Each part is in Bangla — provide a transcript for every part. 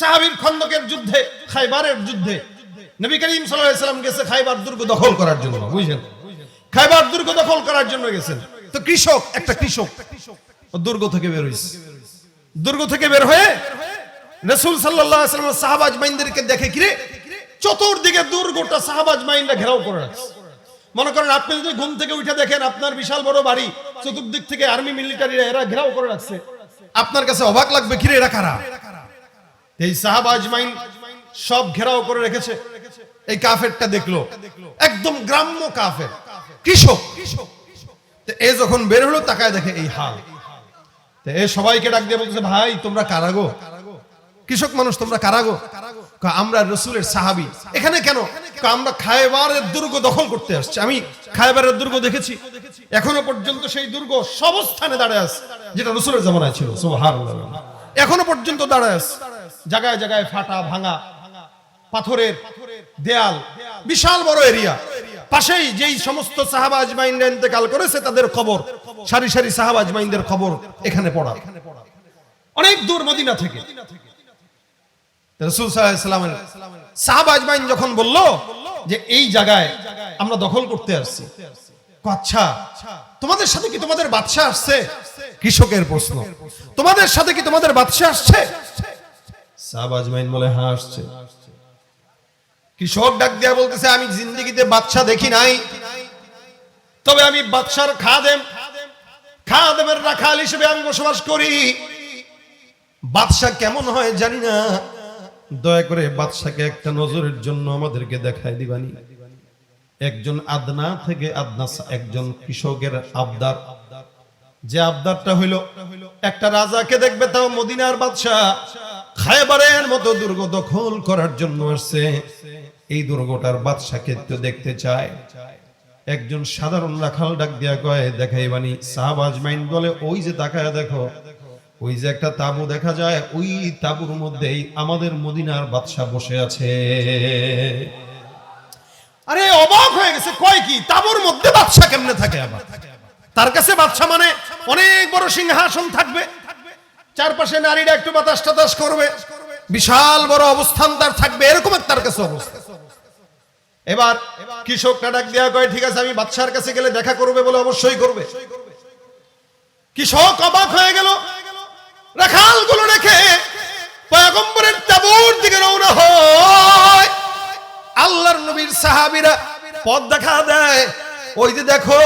সাহাবীর খন্দকের যুদ্ধে, খাইবারের যুদ্ধে, নবী করিম সাল্লাম গেছে খাইবার দুর্গ দখল করার জন্য বুঝলেন খাইবার দুর্গ দখল করার জন্য গেছেন। তো কৃষক, একটা কৃষক দুর্গ থেকে বের হয়েছে দুর্গ থেকে বের হয়ে রসুল সাল্লাম সাহাবাজ মাইনদেরকে দেখে কিরে চতুর্দিকে দুর্গটা সাহাবাজ মাইনরা ঘেরাও করে রাখছে। মনে করেন আপনি যদি ঘুম থেকে উঠে দেখেন আপনার বিশাল বড় বাড়ি, চতুর্দিক থেকে আর্মি মিলিটারিরা এরা ঘেরাও করে রাখছে। আপনার কাছে অবাক লাগবে কিরে এরা কারা? এই সাহাবাজ মাইন সব ঘেরাও করে রেখেছে। এই কাফেরটা দেখল। একদম গ্রাম্য কাফের। কৃষক। এ যখন বের হলো, তাকায় দেখে এই হাল। এ সবাইকে ডাক দিয়ে বলতেছে, ভাই, তোমরা কারাগো কৃষক মানুষ, তোমরা কারাগো আমরা রসুলের সাহাবি। এখানে কেন? আমরা খায়বারের দুর্গ দখল করতে আসছি। আমি খায়বারের দুর্গ দেখেছি। এখনও পর্যন্ত সেই দুর্গ সব স্থানে দাঁড়ায় আছে, যেটা রসুলের জামানায় ছিল। এখনও পর্যন্ত দাঁড়ায় আছে। জায়গায় জায়গায় ফাটা ভাঙা পাথরের দেয়াল, বিশাল বড় এরিয়া। পাশেই যেই সমস্ত সাহাবা আজমাইনরা ইন্তেকাল করেছে, তাদের খবর সারি সারি সাহাবা আজমাইনদের খবর এখানে পড়া। অনেক দূর মদিনা থেকে। রসুল সাল্লামের সাহাবা আজমাইন যখন বলল যে এই জায়গায় আমরা দখল করতে আসছি আচ্ছা তোমাদের সাথে কি তোমাদের বাদশা আসছে? কৃষকের প্রশ্ন। তোমাদের সাথে কি তোমাদের বাদশা আসছে? সাহাবা আজমাইন হ্যাঁ কৃষক ডাক দিয়া বলতেছে, আমি জিন্দগিতে বাদশা দেখি নাই। তবে আমি খাদেম। খাদেমের রাখাল হিসেবে আমি বসবাস করি। বাদশা কেমন হয় জানি না। দয়া করে বাদশাকে একটা নজরের জন্য আমাদেরকে দেখায় দিবানি। একজন আদনা থেকে আদনা একজন কৃষকের আবদার। যে আবদারটা হইল, একটা রাজাকে দেখবে তাও মদিনার বাদশাহ। খায়বারের মতো দুর্গ দখল করার জন্য আসছে। এই দুর্গটার বাদশাকে তো দেখতে চায়। একজন সাধারণ রাখাল ডাক দিয়া কয় দেখাই বানি সাহাবাজ মাইন বলে, ওই যে তাকায় দেখো, ওই যে একটা তাবু দেখা যায়, ওই তাবুর মধ্যেই আমাদের মদিনার বাদশা বসে আছে। আরে, অবাক হয়ে গেছে, কয় কি, তাবুর মধ্যে বাদশা কেমনে থাকে আবার? তার কাছে বাদশা মানে অনেক বড় সিংহাসন থাকবে। চারপাশে নারীরা একটু বাতাস টাতাস করবে। বিশাল বড় অবস্থান তার থাকবে, এরকম তার কাছে অবস্থা। এবার কৃষকটা ডাক দেওয়া কয়, ঠিক আছে, আমি বাদশার কাছে গেলে দেখা করবে বলে অবশ্যই করবে। কৃষক অবাক হয়ে গেল। রাখালগুলো রেখে পয়গম্বরের তাবুর দিকে রওনা হয়। আল্লাহর নবীর সাহাবীরা পথ দেখা দেয়। ওই যে দেখো,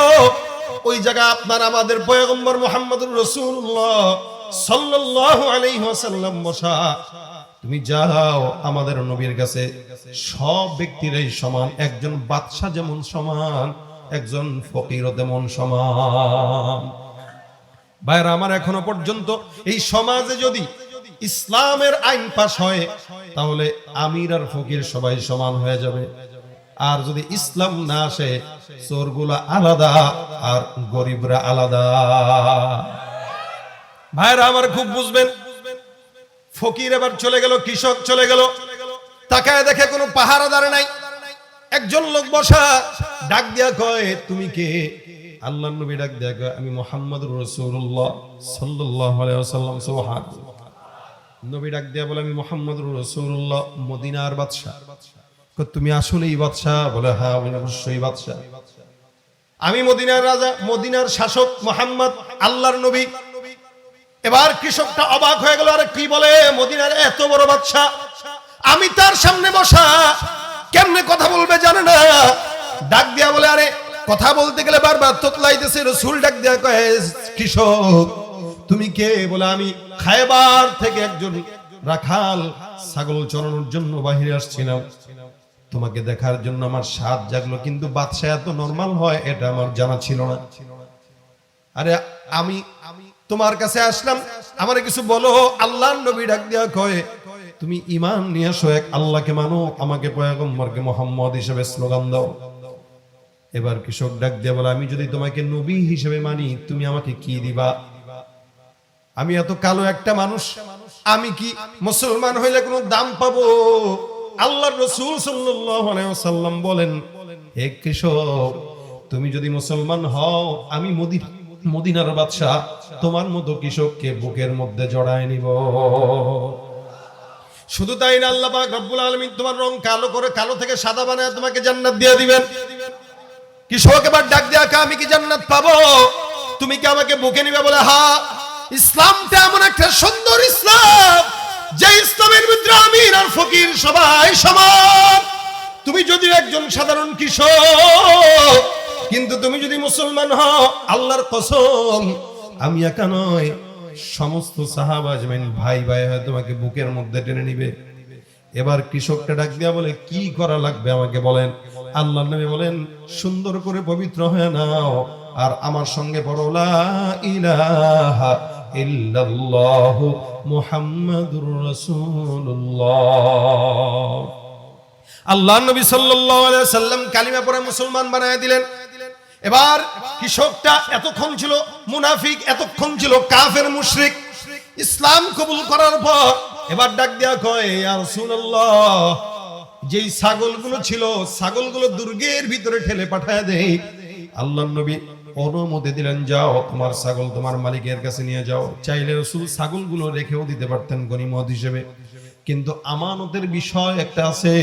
ওই জায়গা আপনার আমাদের পয়গম্বর মুহাম্মদুর রাসূলুল্লাহ। সাল্লাল্লাহু আলাইহি ওয়াসাল্লাম বসা তুমি যাও আমাদের নবীর কাছে। সব ব্যক্তিরাই সমান, একজন বাদশা যেমন সমান, একজন ফকিরও তেমন সমান। ভাইরা আমার এখনও পর্যন্ত এই সমাজে যদি ইসলামের আইন পাশ হয়, তাহলে আমির আর ফকির সবাই সমান হয়ে যাবে। আর যদি ইসলাম না আসে, চোরগুলা আলাদা আর গরিবরা আলাদা। ভাইরা আমার খুব বুঝবেন। ফকির এবার চলে গেল কৃষক চলে গেল। তাকায় দেখে কোনো পাহারাদার নাই। একজন লোক বসা ডাক দিয়া কয় তুমি কে? আল্লাহ নবী ডাক দিয়া কয় আমি মোহাম্মদ রসুল্লাহ সাল্লাল্লাহু আলাইহি ওয়াসাল্লাম সুবহান। নবী ডাক দিয়া বলে আমি মোহাম্মদ রসুল্লাহ মদিনার বাদশা কয়, তুমি আসলেই বাদশা বলে হ্যাঁ আমি অবশ্যই বাদশা আমি মদিনার রাজা মদিনার শাসক মোহাম্মদ আল্লাহর নবী। এবার কৃষকটা অবাক হয়ে গেল, আরে কি বলে? মদিনার এত বড় বাচ্চা আমি তার সামনে বসা, কেমনে কথা বলবে জানে না। ডাক দিয়া বলে, আরে কথা বলতে গেলে বারবার তোতলাইতেছে রসুল ডাক দিয়া কয়ে কৃষক, তুমি কে? বলে, আমি খায়বার থেকে একজন রাখাল ছাগল চড়ানোর জন্য বাহিরে আসছিলাম। তোমাকে দেখার জন্য আমার স্বাদ জাগলো, কিন্তু বাদশা এত নর্মাল হয়, এটা আমার জানা ছিল না। আরে আমি আমি তোমার কাছে আসলাম, আমার কিছু বলো আল্লাহ নবী ডাক দিয়া কয়, তুমি ইমান নিয়ে আসো, এক আল্লাহকে মানো, আমাকে পয়গম্বরকে মোহাম্মদ হিসেবে স্লোগান দাও। এবার কৃষক ডাক দিয়া বলে, আমি যদি তোমাকে নবী হিসেবে মানি, তুমি আমাকে কি দিবা? আমি এত কালো একটা মানুষ, আমি কি মুসলমান হইলে কোনো দাম পাবো? আল্লাহর রসুল ওয়াসাল্লাম বলেন, হে কৃষক, তুমি যদি মুসলমান হও, আমি মদিনা মদিনার বাদশাহ, তোমার মতো কৃষককে বুকের মধ্যে জড়ায় নিব। শুধু তাই না, আল্লাহ পাক রব্বুল আলামিন তোমার রং কালো করে কালো থেকে সাদা বানায় তোমাকে জান্নাত দিয়ে দিবেন। কৃষক এবার ডাক দেয়া আমি কি জান্নাত পাবো? তুমি কি আমাকে বুকে নিবে? বলে, হা, ইসলামটা এমন একটা সুন্দর ইসলাম, যে ইসলামের ভিতরে আমির আর ফকির সবাই সমান। তুমি যদি একজন সাধারণ কৃষক কিন্তু তুমি যদি মুসলমান হও, আল্লাহর কসম, আমি একা নয় সমস্ত সাহাবা আজমাইন ভাই ভাই হয়ে তোমাকে বুকের মধ্যে টেনে নিবে। এবার কৃষকটা ডাক দিয়া বলে, কি করা লাগবে আমাকে বলেন? আল্লাহ নবী বলেন, সুন্দর করে পবিত্র হয়ে নাও, আর আমার সঙ্গে আল্লাহ নবী সাল্লাম কালিমা পড়ে মুসলমান বানায় দিলেন। এবার কৃষকটা এতক্ষণ ছিল মুনাফিক, এতক্ষণ ছিল কাফের মুশরিক। ইসলাম কবুল করার পর এবার ডাক দেয়া কয় রাসূলুল্লাহ, যেই ছাগলগুলো ছিল, ছাগলগুলো দুর্গের ভিতরে ঠেলে পাঠায় দেই আল্লাহ নবী অনুমতি দিলেন, যাও, তোমার ছাগল তোমার মালিকের কাছে নিয়ে যাও। চাইলে রসুল ছাগলগুলো রেখেও দিতে পারতেন গনিমত হিসেবে। কিন্তু আমানতের বিষয় একটা আছে,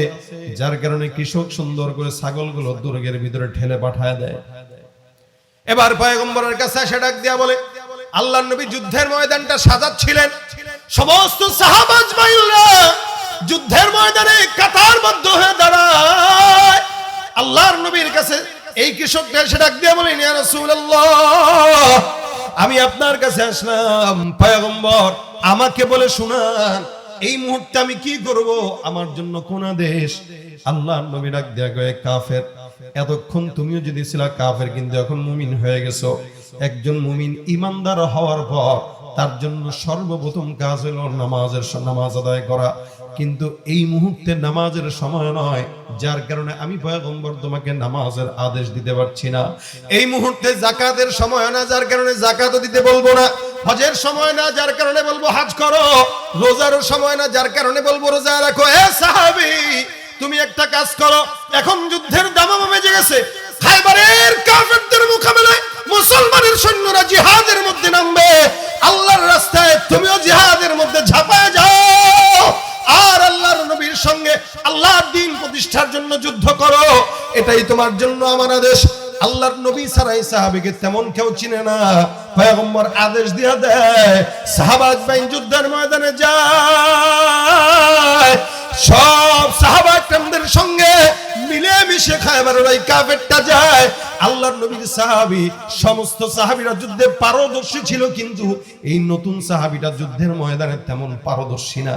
যার কারণে কৃষক সুন্দর করে ছাগলগুলো দুর্গের ভিতরে ঠেলে পাঠায় দেয়। এবার পয়গম্বরের কাছে এসে ডাক দিয়া বলে আল্লাহ নবী যুদ্ধের ময়দানটা সাজাচ্ছিলেন। সমস্ত সাহাবাজ মাইলরা যুদ্ধের ময়দানে কাতারবদ্ধ হয়ে দাঁড়ায়। আল্লাহর নবীর কাছে এই কৃষকটা এসে ডাক দিয়া বলেন ইয়া রাসূলুল্লাহ, আমি আপনার কাছে আসলাম। পয়গম্বর, আমাকে বলে শুনান, এই মুহূর্তে আমি কি করব? আমার জন্য কোন আদেশ? আল্লাহ নবী ডাক দেয়া গয়ে কাফের এতক্ষণ তুমিও যদি ছিলা কাফের, কিন্তু এখন মুমিন হয়ে গেছো। একজন মুমিন ইমানদার হওয়ার পর তার জন্য সর্বপ্রথম কাজ হলো নামাজের নামাজ আদায় করা। কিন্তু এই মুহূর্তে নামাজের সময় নয়, যার কারণে আমি পয়গম্বর তোমাকে নামাজের আদেশ দিতে পারছি না। এই মুহূর্তে জাকাতের সময় না, যার কারণে জাকাতও দিতে বলব না। হজের সময় না, যার কারণে বলব হাজ করো। রোজারও সময় না, যার কারণে বলব রোজা রাখো। এ সাহাবি তুমি একটা কাজ করো, এখন যুদ্ধের দামামা বেজে খাইবারের কাফেরদের মোকাবেলায় মুসলমানের সৈন্যরা জিহাদের মধ্যে নামবে। আল্লাহর রাস্তায় তুমিও জিহাদের মধ্যে ঝাঁপায় যাও। আর আল্লাহর নবীর সঙ্গে আল্লাহর দিন প্রতিষ্ঠার জন্য যুদ্ধ করো। এটাই তোমার জন্য আমার আদেশ আল্লাহর নবী সারাই সাহাবিকে তেমন কেউ চিনে না। পয়গম্বর আদেশ দিয়া দেয়, সাহাবাজ বাইন যুদ্ধের ময়দানে যায়। সব সাহাবা একরামদের সঙ্গে মিলে মিশে খায়বারের ওই কাফেরটা যায়। আল্লাহর নবীর সাহাবী, সমস্ত সাহাবীরা যুদ্ধে পারদর্শী ছিল কিন্তু এই নতুন সাহাবীটা যুদ্ধের ময়দানে তেমন পারদর্শী না,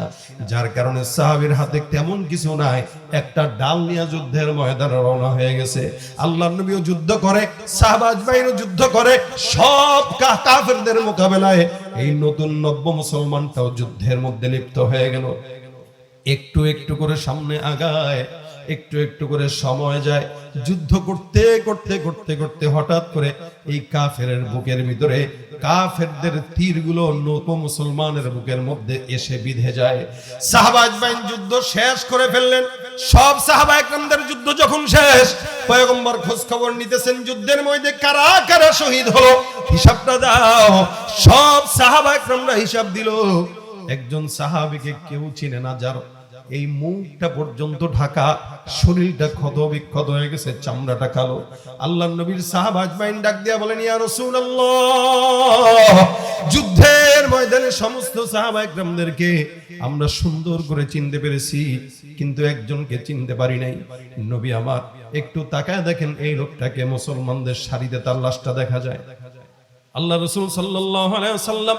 যার কারণে সাহাবীর হাতে তেমন কিছু নাই। একটা ডাল নিয়ে যুদ্ধের ময়দানে রওনা হয়ে গেছে। আল্লাহর নবীও যুদ্ধ করে সাহাবাজ বাইরও যুদ্ধ করে, সব কাফেরদের মোকাবেলায় এই নতুন নব্য মুসলমানটাও যুদ্ধের মধ্যে লিপ্ত হয়ে গেল। একটু একটু করে সামনে আগায়, একটু একটু করে সময় যায়। যুদ্ধ করতে করতে করতে করতে হঠাৎ করে এই কাফের বুকের ভিতরে কাফেরদের তীরগুলো নব মুসলমানের বুকের মধ্যে এসে বিধে যায়। সাহাবাজ বাইন যুদ্ধ শেষ করে ফেললেন। সব সাহাবা যুদ্ধ যখন শেষ, পয়গম্বর খোঁজ খবর নিতেছেন যুদ্ধের মধ্যে কারা কারা শহীদ হলো? হিসাবটা দাও। সব সাহাবা হিসাব দিল। একজন সাহাবিকে কেউ চিনে না, যার এই মুখটা পর্যন্ত ঢাকা, শরীরটা ক্ষত বিক্ষত হয়ে গেছে, চামড়াটা কালো। আল্লাহ নবীর সাহাব আজমাইন ডাক দিয়া বলেন, ইয়া রাসূলুল্লাহ, যুদ্ধের ময়দানে সমস্ত একরামদেরকে আমরা সুন্দর করে চিনতে পেরেছি, কিন্তু একজনকে চিনতে পারি নাই। নবী আমার, একটু তাকায় দেখেন এই লোকটাকে মুসলমানদের সারিতে তার লাশটা দেখা যায়। আল্লাহ রসুল সাল্লাম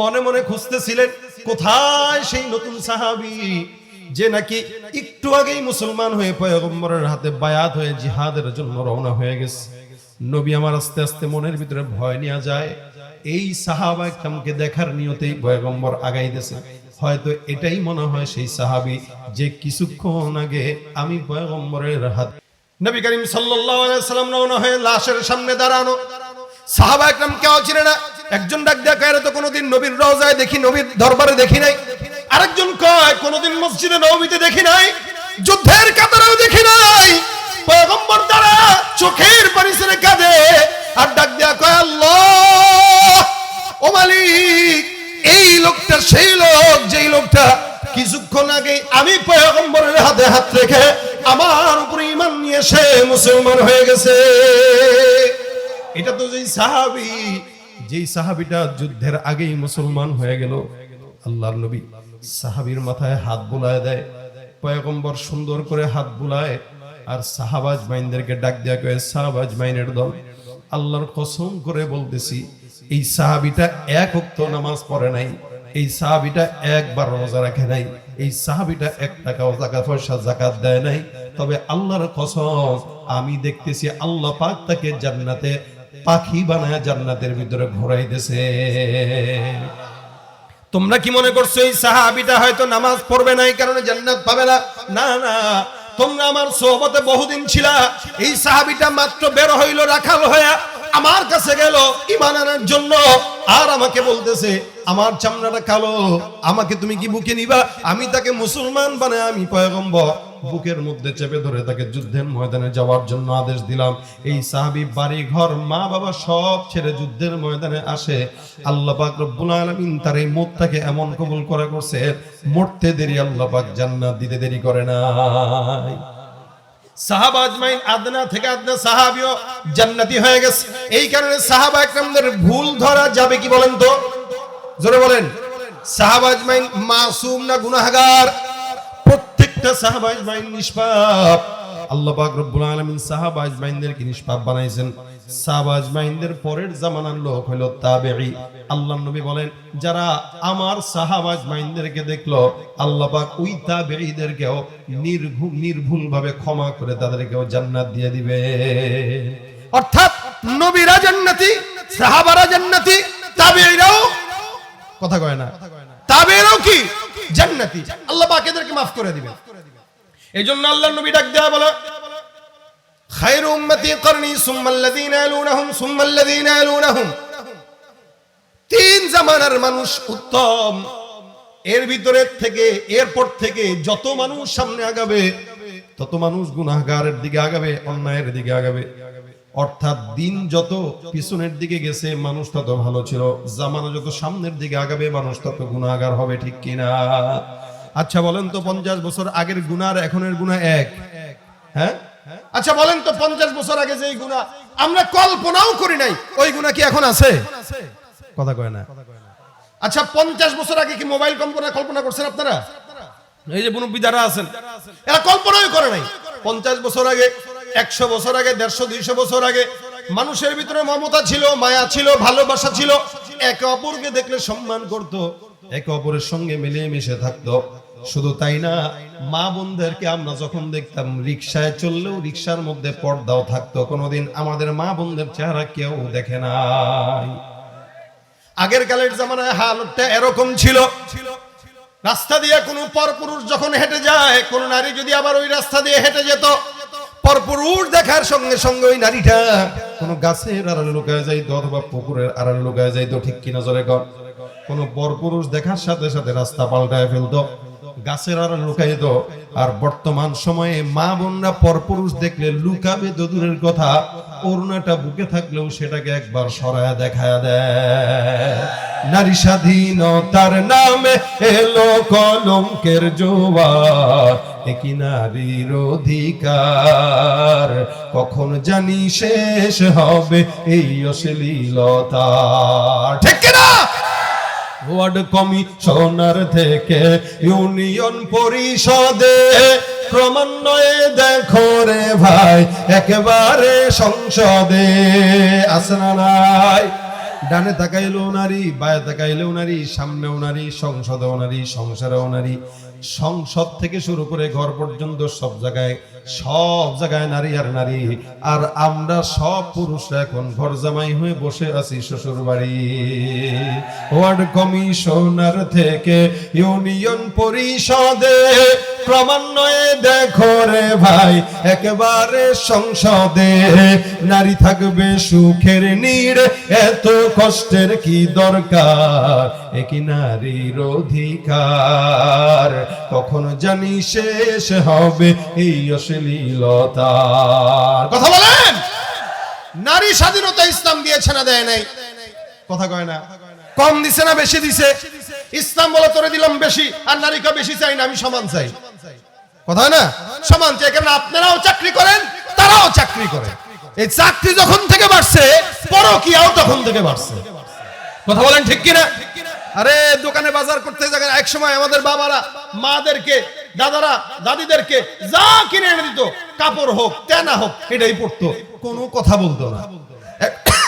মনে মনে খুঁজতেছিলেন, কোথায় সেই নতুন সাহাবি? যে নাকি একটু আগেই মুসলমান হয়ে পয়গম্বরের হাতে বায়াত হয়ে জিহাদের জন্য রওনা হয়ে গেছে। নবী আমার আস্তে আস্তে মনের ভিতরে ভয় নিয়ে যায়। এই সাহাবা একরামকে দেখার নিয়তেই পয়গম্বর আগাইতেছে হয়তো এটাই মনে হয় সেই সাহাবি যে কিছুক্ষণ আগে আমি পয়গম্বরের হাত নবী করিম সাল্লাল্লাহু আলাইহি সাল্লাম রওনা হয়ে লাশের সামনে দাঁড়ানো। সাহাবা একরাম কেউ ছিলেন না। একজন ডাক দেয়া, কয় এরা তো কোনোদিন নবীর রওজায় দেখি, নবীর দরবারে দেখি নাই? আরেকজন কোনোদিন মসজিদে নবীতে দেখি নাই, যুদ্ধের কাতারেও দেখি নাই। পয়গম্বর দ্বারা চোখের পরিসরে কাঁদে আর ডাক দেয়া কয়, আল্লাহ, ও মালিক, এই লোকটা, সেই লোক, যেই লোকটা, কিছুক্ষণ আগে আমি পয়গম্বরের হাতে হাত রেখে আমার উপরে ইমান নিয়ে সে মুসলমান হয়ে গেছে। এটা তো যেই সাহাবি, যেই সাহাবিটা যুদ্ধের আগেই মুসলমান হয়ে গেল, আল্লাহর নবী। সাহাবীর মাথায় হাত বুলায় দেয়, পয়গম্বর সুন্দর করে হাত বুলায়, আর সাহাবাজ মাইনদেরকে ডাক দেয়া কয়ে, সাহাবাজ মাইনের দল, আল্লাহর কসম করে বলতেছি, এই সাহাবিটা এক উক্ত নামাজ পড়ে নাই, এই সাহাবিটা একবার রোজা রাখে নাই, এই সাহাবিটা এক টাকাও টাকা পয়সা জাকাত দেয় নাই, তবে আল্লাহর কসম, আমি দেখতেছি আল্লাহ পাক তাকে জান্নাতে পাখি বানায় জান্নাতের ভিতরে ঘোরাইতেছে। তোমরা কি মনে করছ এই সাহাবিটা হয়তো নামাজ পড়বে না, এই কারণে জান্নাত পাবে না? না না। তোমরা আমার সোহবতে বহুদিন ছিলা, এই সাহাবিটা মাত্র বের হইল রাখাল হয়ে আমার কাছে গেল ইমান আনার জন্য। আর আমাকে বলতেছে, আমার চামড়াটা কালো, আমাকে তুমি কি বুকে নিবা? আমি তাকে মুসলমান বানায় আমি পয়গম্বর। বুকের মধ্যে চেপে ধরে তাকে যুদ্ধের ময়দানে যাওয়ার জন্য আদেশ দিলাম। এই সাহাবি বাড়ি, ঘর, মা, বাবা সব ছেড়ে যুদ্ধের ময়দানে আসে। আল্লাহ পাক রব্বুল আলামিন তার এই মতটাকে এমন কবুল করে করছে মরতে দেরি আল্লাহ পাক, জান্নাত দিতে দেরি করে নাই। সাহাবা আজমাইন, আদনা থেকে আদনা সাহাবিও জান্নাতি গেছে। এই কারণে সাহাবা একরামদের ভুল ধরা যাবে কি বলেন তো? জোরে বলেন। সাহাবা আজমাইন মাসুম না গুনাহগার? প্রত্যেকটা সাহাবা আজমাইন নিষ্পাপ। আল্লাহ পাক রব্বুল আলামিন সাহাবা আজমাইনদেরকে নিষ্পাপ বানাইছেন। সাহাবা আজমাইনদের পরের জামানার লোক হলো তাবেঈ। আল্লাহ নবী বলেন, যারা আমার সাহাবা আজমাইনদেরকে দেখল, আল্লাহ পাক ওই তাবেঈদেরকেও নির্ভুল নির্ভুল ভাবে ক্ষমা করে তাদেরকেও জান্নাত দিয়ে দিবে। অর্থাৎ নবীরা জান্নাতি, সাহাবারা জান্নাতি, তাবেঈরাও কথা কয় না। তাবেঈরাও কি? জান্নাতি। আল্লাহ পাক এদেরকে মাফ করে দিবেন। এই জন্য আল্লাহ নবী ডাক দেয়া বলে, খায়র উম্মতি করনি সুম্মাল্লাযীনা ইয়ালুনাহুম সুম্মাল্লাযীনা ইয়ালুনাহুম। তিন জামানার মানুষ উত্তম। এর ভিতরে থেকে, এরপর থেকে যত মানুষ সামনে আগাবে, তত মানুষ গুনাহগারের দিকে আগাবে, অন্যায়ের দিকে আগাবে। অর্থাৎ দিন যত পিছনের দিকে গেছে, মানুষ তত ভালো ছিল। জামানা যত সামনের দিকে আগাবে, মানুষ তত গুনাহগার হবে, ঠিক কিনা? আচ্ছা বলেন তো পঞ্চাশ বছর আগের গুনার, এখনের গুণা এক। হ্যাঁ? আচ্ছা বলেন তো পঞ্চাশ বছর আগে যেই গুণা, আমরা কল্পনাও করি নাই, ওই গুণা কি এখন আছে? কথা কয় না। আচ্ছা পঞ্চাশ বছর আগে কি মোবাইল কল্পনা কল্পনা করছেন আপনারা? এই যে মুরব্বী যারা আছেন, এরা কল্পনাই করে নাই। পঞ্চাশ বছর আগে, একশো বছর আগে, দেড়শো, দুইশো বছর আগে, মানুষের ভিতরে মমতা ছিল, মায়া ছিল, ভালোবাসা ছিল, একে অপরকে দেখলে সম্মান করত, একে অপরের সঙ্গে মিলিয়ে মিশে থাকতো। শুধু তাই না, মা বোনদেরকে আমরা যখন দেখতাম রিক্সায় চললেও রিক্সার মধ্যে পর্দাও থাকতো, কোনোদিন আমাদের মা বোনদের চেহারা কেউ দেখে নাই। আগের কালের জামানায় হালতটা এরকম ছিল, রাস্তা দিয়ে কোনো পরপুরুষ যখন হেঁটে যায়, কোন নারী যদি আবার ওই রাস্তা দিয়ে হেঁটে যেত, পরপুরুষ দেখার সঙ্গে সঙ্গে ওই নারীটা কোন গাছের আড়ালে লুকায় যাইতো অথবা পুকুরের আড়ালে লুকায় যাইতো, ঠিক কিনা জোরে কর কোন পরপুরুষ দেখার সাথে সাথে রাস্তা পাল্টায় ফেলতো। গাছের আড়ালে লুকাইত, আর বর্তমান সময়ে মা বোনরা পরপুরুষ দেখলে লুকাবে তো দূরের কথা করুণাটা বুকে থাকলেও সেটাকে একবার সরায়া দেখায় দেয় নারী স্বাধীনতার নামে এলো কলঙ্কের জোয়ার, একই নারীর অধিকার। কখন জানি শেষ হবে এই অশ্লীলতা। ঠিক না ওয়ার্ড কমিশনার থেকে ইউনিয়ন পরিষদে ক্রমান্বয়ে দেখো রে ভাই, একেবারে সংসদে। আসনা নাই? ডানে তাকাইলেও নারী বায়ে তাকাইলেও নারী সামনেও নারী সংসদেও নারী সংসারেও নারী সংসদ থেকে শুরু করে ঘর পর্যন্ত সব জায়গায় সব জায়গায় নারী আর নারী। আর আমরা সব পুরুষরা এখন ঘর জামাই হয়ে বসে আছি শ্বশুর বাড়ি ওয়ার্ড কমিশনার থেকে ইউনিয়ন পরিষদে ক্রমান্বয়ে দেখো রে ভাই, একেবারে সংসদে। নারী থাকবে সুখের নীড়, এত কষ্টের কি দরকার? একই নারীর অধিকার। কখনো জানি শেষ হবে এই অশ্লীলতার। কথা বলেন! নারী স্বাধীনতা ইসলাম দিয়েছে না দেয় নাই? কথা কয় না। কম দিছে না বেশি দিছে? ইসলাম বলে তোরে দিলাম বেশি, আর নারীকে বেশি চাই না, আমি সমান চাই। কথা না? সমান চাই কারণ আপনারাও চাকরি করেন, তারাও চাকরি করে। এই চাকরি যখন থেকে বাড়ছে, পরকিয়াও তখন থেকে বাড়ছে। কথা বলেন ঠিক কিনা? আরে দোকানে বাজার করতে যাবেন এক সময় আমাদের বাবারা, মাদেরকে, দাদারা, দাদিদেরকে যা কিনে এনে দিত, কাপড় হোক, তেনা হোক, এটাই পড়তো। কোনো কথা বলতো না।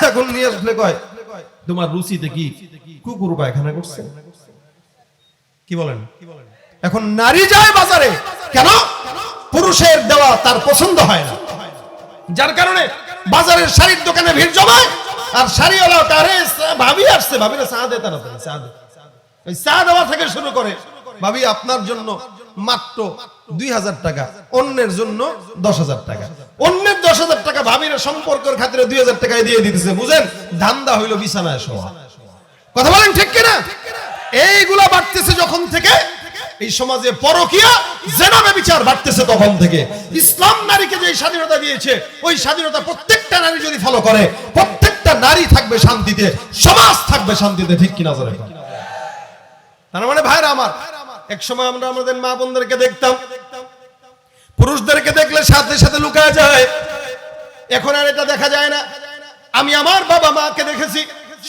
এখন নিয়ে আসলে কয়, তোমার রুচিতে কি কুকুর পায়খানা করছে? কি বলেন? এখন নারী যায় বাজারে, কেন? পুরুষের দেওয়া তার পছন্দ হয় না। যার কারণে বাজারের শাড়ির দোকানে ভিড় জমায় আর তারে ভাবি আসছে ভাবিরা চা তাড়াতাড়ি চা ওই চা দেওয়া থেকে শুরু করে, ভাবি আপনার জন্য মাত্র দুই হাজার টাকা, অন্যের জন্য দশ হাজার টাকা। অন্যের দশ হাজার টাকা ভাবিরা সম্পর্কের খাতিরে দুই হাজার টাকায় দিয়ে দিতেছে, বুঝেন? ধান্দা হইল বিছানায় শোয়া। কথা বলেন ঠিক কিনা? এইগুলা বাড়তেছে যখন থেকে, এই সমাজে পরকিয়া জেনাবে বিচার বাড়তেছে তখন থেকে। ইসলাম নারীকে যে স্বাধীনতা দিয়েছে, ওই স্বাধীনতা প্রত্যেকটা নারী যদি ফলো করে প্রত্যেকটা নারী থাকবে শান্তিতে, সমাজ থাকবে শান্তিতে, ঠিক কিনা জোরে তার মানে ভাইরা আমার এক সময় আমরা আমাদের মা বোনদেরকে দেখতাম, পুরুষদেরকে দেখলে সাথে সাথে লুকায় যায়। এখন আর এটা দেখা যায় না। আমি আমার বাবা মাকে দেখেছি,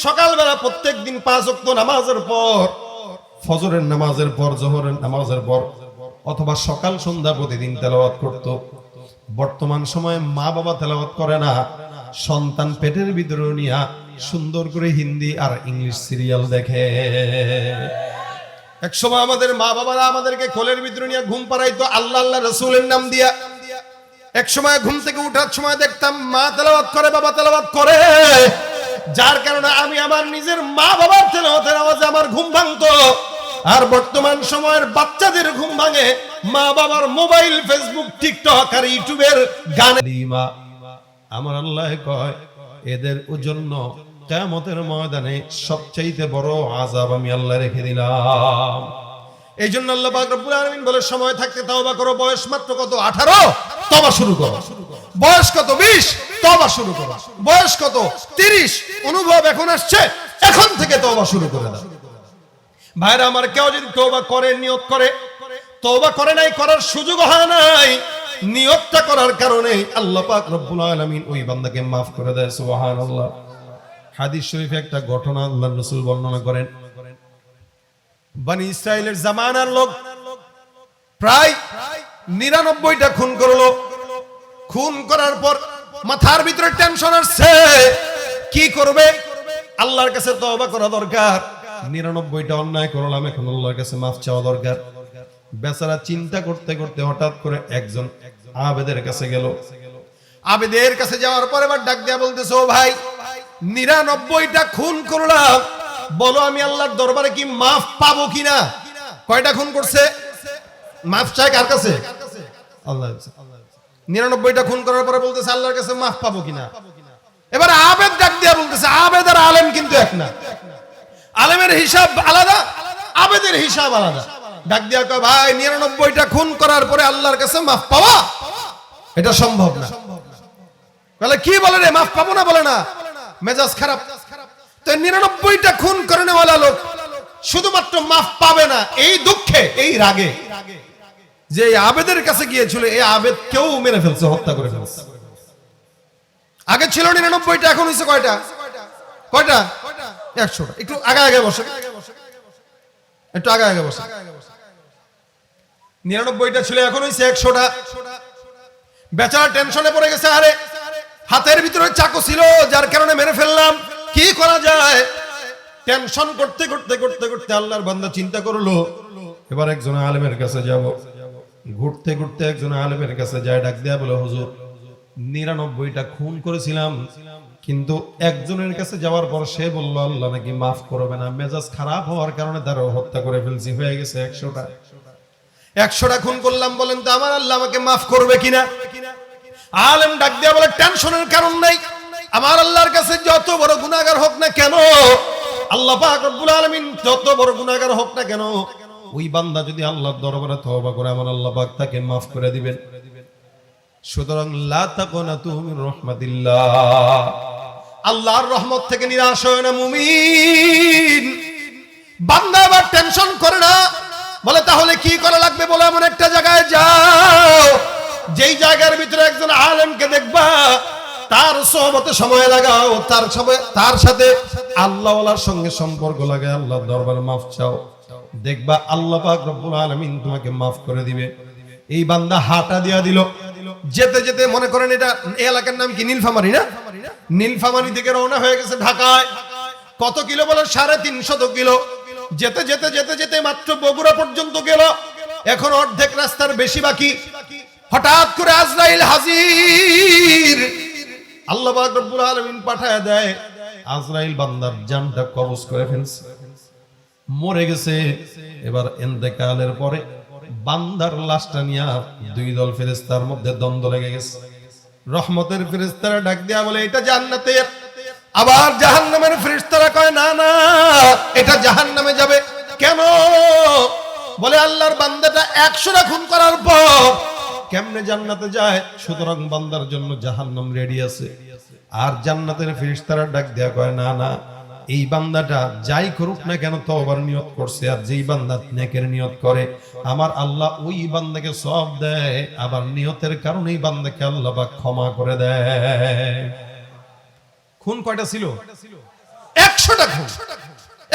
সকালবেলা প্রত্যেক দিন পাঁচ অক্ত নামাজের পর, ফজরের নামাজের পর, জোহরের নামাজের পর, অথবা সকাল সন্ধ্যা প্রতিদিন তেলাওয়াত করত। বর্তমান সময়ে মা বাবা তেলাওয়াত করে না। সন্তান পেটের ভিতরে নিয়া সুন্দর করে হিন্দি আর ইংলিশ সিরিয়াল দেখে। এক সময় আমাদের মা বাবারা আমাদেরকে কোলের ভিতরে নিয়ে ঘুম পাড়াইতো, আল্লাহ আল্লাহ রসুলের নাম দিয়া। এক সময় ঘুম থেকে উঠার সময় দেখতাম মা তেলাওয়াত করে, বাবা তেলাওয়াত করে। যার কারণে আমি আমার নিজের মা বাবার তেলাওয়াতের আওয়াজে আমার ঘুম ভাঙতো। আর বর্তমান সময়ের বাচ্চাদের ঘুম ভাঙে মা বাবার মোবাইল, ফেসবুক, টিকটক আর ইউটিউবের গান। আমার আল্লাহ কয়, এদের জন্য কেমতের ময়দানে সবচাইতে বড় আজাব আমি আল্লাহ রেখে দিলাম। এই জন্য আল্লাহ রব্বুল আলামিন বলে, সময় থাকতে তওবা করো, বয়স মাত্র কত? 18 তওবা শুরু করো। বয়স কত? 20 তওবা শুরু করো। বয়স কত? 30 অনুভব এখন আসছে, এখন থেকে তওবা শুরু করে দাও। ভাইরা, আমার কেউ যদি তওবা করে নিয়োগ করে, তওবা করে নাই, করার সুযোগ হয় নাই নিয়তটা করার কারণে আল্লাহ পাক রব্বুল আলামিন ওই বান্দাকে maaf করে দেয়, সুবহানাল্লাহ। হাদিস শরীফে একটা ঘটনা আল্লাহর রাসূল বর্ণনা করেন। বানি ইসরায়েলের জামানার লোক প্রায় নিরানব্বইটা খুন করল। খুন করার পর মাথার ভিতরে টেনশন আসছে। কি করবে? আল্লাহর কাছে তওবা করা দরকার। নিরানব্বইটা অন্যায় করলাম, এখন আল্লাহর কাছে মাফ চাওয়া দরকার। বেচারা চিন্তা করতে করতে হঠাৎ করে একজন আবেদের কাছে গেল। আবেদের কাছে যাওয়ার পরে এবার ডাক দেয়া বলতেছে, ও ভাই, নিরানব্বইটা খুন করলাম। বলো আমি আল্লাহর দরবারে কি মাফ পাবো কিনা? কয়টা খুন করছে? মাফ চাই কার কাছে? আল্লাহ নিরানব্বইটা খুন করার পরে বলতেছে, আল্লাহর কাছে মাফ পাবো কিনা? এবার আবেদ ডাক দিয়া বলতেছে, আবেদ আর আলেম কিন্তু এক না। আলেমের হিসাব আলাদা, আবেদের হিসাব আলাদা। ডাক দিয়া কয়, ভাই, নিরানব্বইটা খুন করার পরে আল্লাহর কাছে মাফ পাওয়া? এটা সম্ভব না। বলে কি বলে রে, মাফ পাবো না বলে না? মেজাজ খারাপ। তো নিরানব্বইটা খুন করে নেওয়ালা লোক শুধুমাত্র মাফ পাবে না, এই দুঃখে, এই রাগে। যে আবেদের কাছে গিয়েছিল, এই আবেদ কেউ মেরে ফেলছে, হত্যা করে ফেলছে। আগে ছিল নিরানব্বইটা, এখন হয়েছে কয়টা? কয়টা? একশোটা। একটু আগে আগে বসে। একটু আগে আগে বসে। নিরানব্বইটা ছিল, এখন হয়েছে একশোটা। বেচারা টেনশনে পড়ে গেছে, আরে হাতের ভিতরে চাকু ছিল, যার কারণে মেরে ফেললাম। কি করা যায়? টেনশন করতে করতে করতে করতে আল্লাহর বান্দা চিন্তা করল, এবার একজন আলেমের কাছে যাব। ঘুরতে ঘুরতে একজন আলেমের কাছে যায়, ডাক দেয়া বলে, হুজুর, নিরানব্বইটা খুন করেছিলাম, কিন্তু একজনের কাছে যাওয়ার পর সে বলল, আল্লাহ নাকি মাফ করবে না, মেজাজ খারাপ হওয়ার কারণে তারা হত্যা করে ফেলছি, হয়ে গেছে একশোটা। একশোটা খুন করলাম বলেন তো, আমার আল্লাহ আমাকে মাফ করবে কিনা? আলেম ডাক দিয়া বলে টেনশনের কারণ নাই। আমার আল্লাহর কাছে যত বড় গুনাহগার হোক না কেন, আল্লাহ আলামিন যত বড় গুনাহগার হোক না কেন, ওই বান্দা যদি আল্লাহর দরবারে তওবা করে, আমার আল্লাহ পাক তাকে মাফ করে দিবেন। সুতরাং, লা তাকুনাতু মির রাহমাতিল্লাহ। আল্লাহর রহমত থেকে নিরাশ হয় না মুমিন। বান্দা আবার টেনশন করে না। বলে, তাহলে কি করা লাগবে বলে? এমন একটা জায়গায় যাও। যেই জায়গার ভিতরে একজন আলেমকে দেখবা, তার সহমতে সময় লাগাও, তার সময়, তার সাথে আল্লাহওয়ালার সঙ্গে সম্পর্ক লাগে আল্লাহ দরবারে মাফ চাও। দেখবা, আল্লাহ পাক রব্বুল আলামিন তোমাকে মাফ করে দিবে। এই বান্দা হাঁটা দিয়া দিল। যেতে যেতে মনে করেন এটা এলাকার নাম কি, নীলফামারি না? নীলফামারি থেকে রওনা হয়ে গেছে ঢাকায়। কত কিলো বলে? সাড়ে তিনশত কিলো। যেতে যেতে যেতে যেতে মাত্র বগুড়া পর্যন্ত গেল। এখন অর্ধেক রাস্তার বেশি বাকি। হঠাৎ করে আজরাইল হাজির। আল্লাহ রব্বুল আলামিন পাঠায় দেয়, আজরাইল বান্দার জানটা কবজ করে ফেলছে। মরে গেছে। এবার এন্তেকালের পরে বান্দার লাশটা নিয়ে দুই দল ফেরেস্তার মধ্যে দ্বন্দ্ব লেগে গেছে। রহমতের ফেরেস্তারা ডাক দেয়া বলে, এটা জান্নাতের আবার জাহান্নামের ফেরেস্তারা কয়, না না, এটা জাহান্নামে যাবে। কেন? বলে আল্লাহর বান্দাটা একশোটা খুন করার পর কেমনে জান্নাতে যায়? সুতরাং বান্দার জন্য জাহান্নাম রেডি আছে। আর জান্নাতের ফেরেশতারা ডাক দেয়া কয়, না না, এই বান্দাটা যাই করুক না কেন তওবার নিয়ত করছে, আর যেই বান্দা নেকের নিয়ত করে, আমার আল্লাহ ওই বান্দাকে সব দেয়, আবার নিয়তের কারণেই বান্দাকে আল্লাহ বা ক্ষমা করে দেয়। খুন কয়টা ছিল? একশোটা খুন।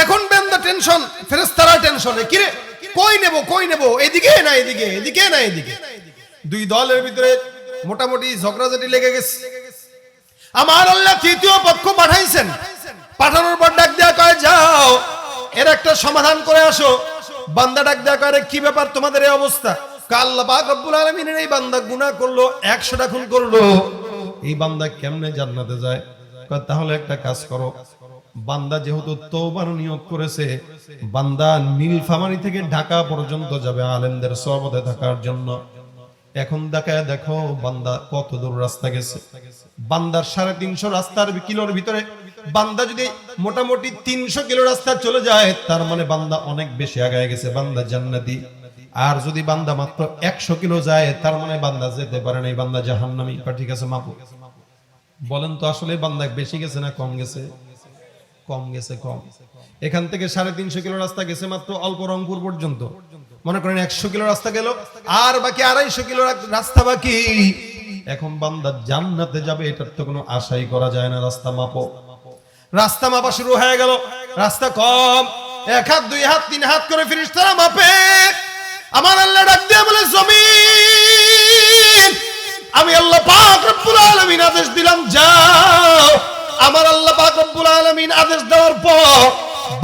এখন বেন্দা টেনশন ফেরেস্তারা টেনশনে। কিরে কই নেব কই নেব? এদিকে না এদিকে এদিকে না এদিকে। দুই দলের ভিতরে মোটামুটি ঝগড়াঝাটি লেগে গেছে। আমার আল্লাহ তৃতীয় পক্ষ পাঠাইছেন। পাঠানোর পর ডাক দেয়া কয় যাও এর একটা সমাধান করে আসো। বান্দা ডাক দেয়া কয় কি ব্যাপার তোমাদের এই অবস্থা? কাল্লা পাক রব্বুল আলামিনের এই বান্দা গুনাহ করল 100টা খুন করল। এই বান্দা কেমনে জান্নাতে যায়? তাহলে একটা কাজ করো। বান্দা যেহেতু তওবার নিয়ত করেছে, বান্দা নীলফামারী থেকে ঢাকা পর্যন্ত যাবে আলেমদের সহবতে থাকার জন্য। এখন দেখায় দেখো বান্দা কত দূর রাস্তা গেছে। বান্দার সাড়ে তিনশো রাস্তার কিলোর ভিতরে বান্দা যদি মোটামুটি তিনশো কিলো রাস্তা চলে যায়, তার মানে বান্দা অনেক বেশি আগায় গেছে। বান্দা জান্নাতি। আর যদি বান্দা মাত্র একশো কিলো যায়, তার মানে বান্দা যেতে পারে না এই বান্দা জাহান্নামি। ঠিক আছে, মাপু। বলেন তো আসলে বান্দা বেশি গেছে না কম গেছে? কম গেছে, কম। এখান থেকে সাড়ে তিনশো কিলো রাস্তা গেছে মাত্র অল্প রংপুর পর্যন্ত। মনে করেন একশো কিলো রাস্তা গেল, আর বাকি আড়াইশো কিলো রাস্তা বাকি। এখন বান্দা জান্নাতে যাবে, এটার তো কোনো আশাই করা যায় না রাস্তা মাপো রাস্তা মাপা শুরু হয়ে গেল, রাস্তা কম। এক হাত, দুই হাত, তিন হাত করে ফিরিস্তারা মাপে। আমার আল্লাহ ডাক দিয়ে বলে জমিন আমি আল্লাহ পাক রব্বুল আলামিন আদেশ দিলাম, যাও। আমার আল্লাহ পাক রব্বুল আলামিন আদেশ দেওয়ার পর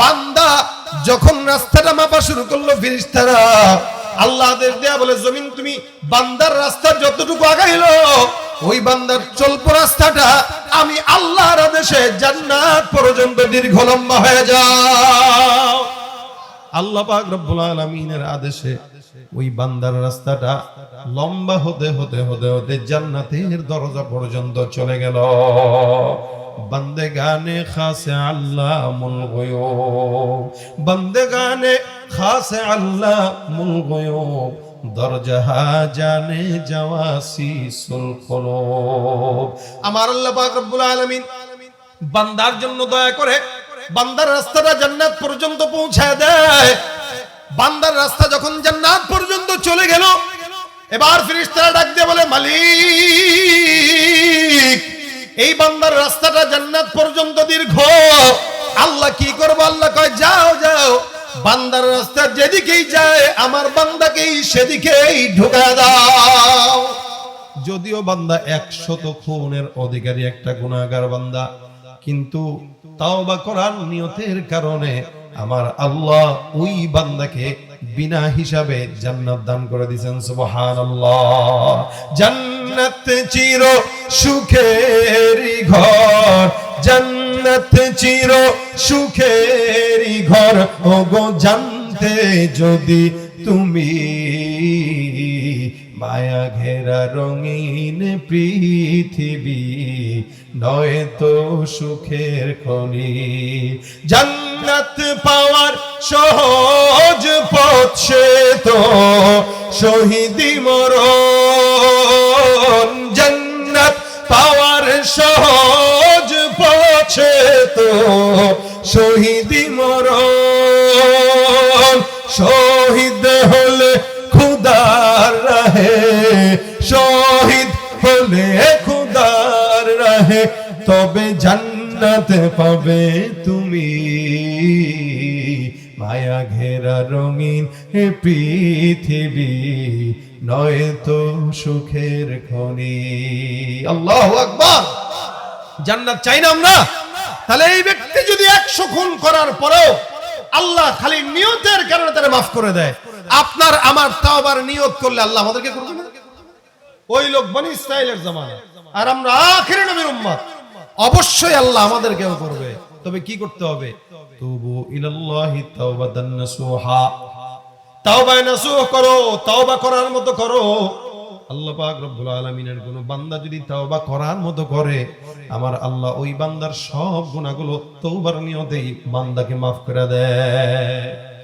বান্দা যখন রাস্তাটা মাপা শুরু করল ফিরিস্তারা আল্লাহ আদেশ দেয়া বলে, জমিন তুমি বান্দার রাস্তা যতটুকু আগাইলো, ওই বান্দার চল্প রাস্তাটা আমি আল্লাহর আদেশে জান্নাত পর্যন্ত দীর্ঘ লম্বা হয়ে যাও। আল্লাহ পাক রব্বুল আলামিনের আদেশে ওই বান্দার রাস্তাটা লম্বা হতে হতে হতে হতে জান্নাতের দরজা পর্যন্ত চলে গেল। বন্দে গানে খাসে আল্লাহ মুল গয়ুব। বন্দে গানে খাসে আল্লাহ মুল গয়ুব। দরজাহা জানে যাওয়াসি সুল আমার আল্লাহ পাক রব্বুল আলামিন বান্দার জন্য দয়া করে বান্দার রাস্তাটা জান্নাত পর্যন্ত পৌঁছায় দেয়। বান্দার রাস্তা যখন জান্নাত পর্যন্ত চলে গেল, এবার ফিরিস্তারা ডাক দিয়ে বলে, মালিক, এই বান্দার রাস্তাটা জান্নাত পর্যন্ত দীর্ঘ। আল্লাহ কি করব? আল্লাহ কয়, যাও যাও। বান্দার রাস্তা যেদিকেই যায়, আমার বান্দাকেই সেদিকেই ঢুকা দাও। যদিও বান্দা একশত খুনের অধিকারী একটা গুণাগার বান্দা, কিন্তু তাও বা করার নিয়তের কারণে আমার আল্লাহ ওই বান্দাকে বিনা হিসাবে জান্নাত দান করে দিয়েছেন, সুবহানাল্লাহ। জান্নাত চির সুখেরই ঘর, জান্নাত চির সুখের ঘর। ও গো জানতে যদি তুমি মায়া ঘেরা রঙিন পৃথিবী, নয় তো সুখের খনি। জান্নাত পাওয়ার সহজ পথ তো, শহীদি মরণ। জান্নাত পাওয়ার সহজ পথে তো, শহীদি মরণ। তবে জান্নাতে পাবে তুমি। মায়া ঘেরা রঙিন হে পৃথিবী, নয় তো সুখের খনি। আল্লাহ আকবার। জান্নাত চাই না আমরা। তাহলে এই ব্যক্তি যদি একশো খুন করার পরেও আল্লাহ খালি নিয়তের কারণে তারা মাফ করে দেয়, আপনার আমার তাও আবার নিয়ত করলে আল্লাহ আমাদেরকে করবে না? ওই লোক বনি ইসরায়েলের জামানা। আর আমরা আখির নবীর উম্মত অবশ্যই আল্লাহ আমাদেরকেও করবে। তবে কি করতে হবে? তুবু ইলাল্লাহি তাওবাতান করো, তাওবা করার মতো করো। আল্লাহ পাক রব্বুল আলামিনের কোন বান্দা যদি তাওবা করার মতো করে, আমার আল্লাহ ওই বান্দার সব গুনাহগুলো তওবার নিয়তেই বান্দাকে মাফ করে দেয়।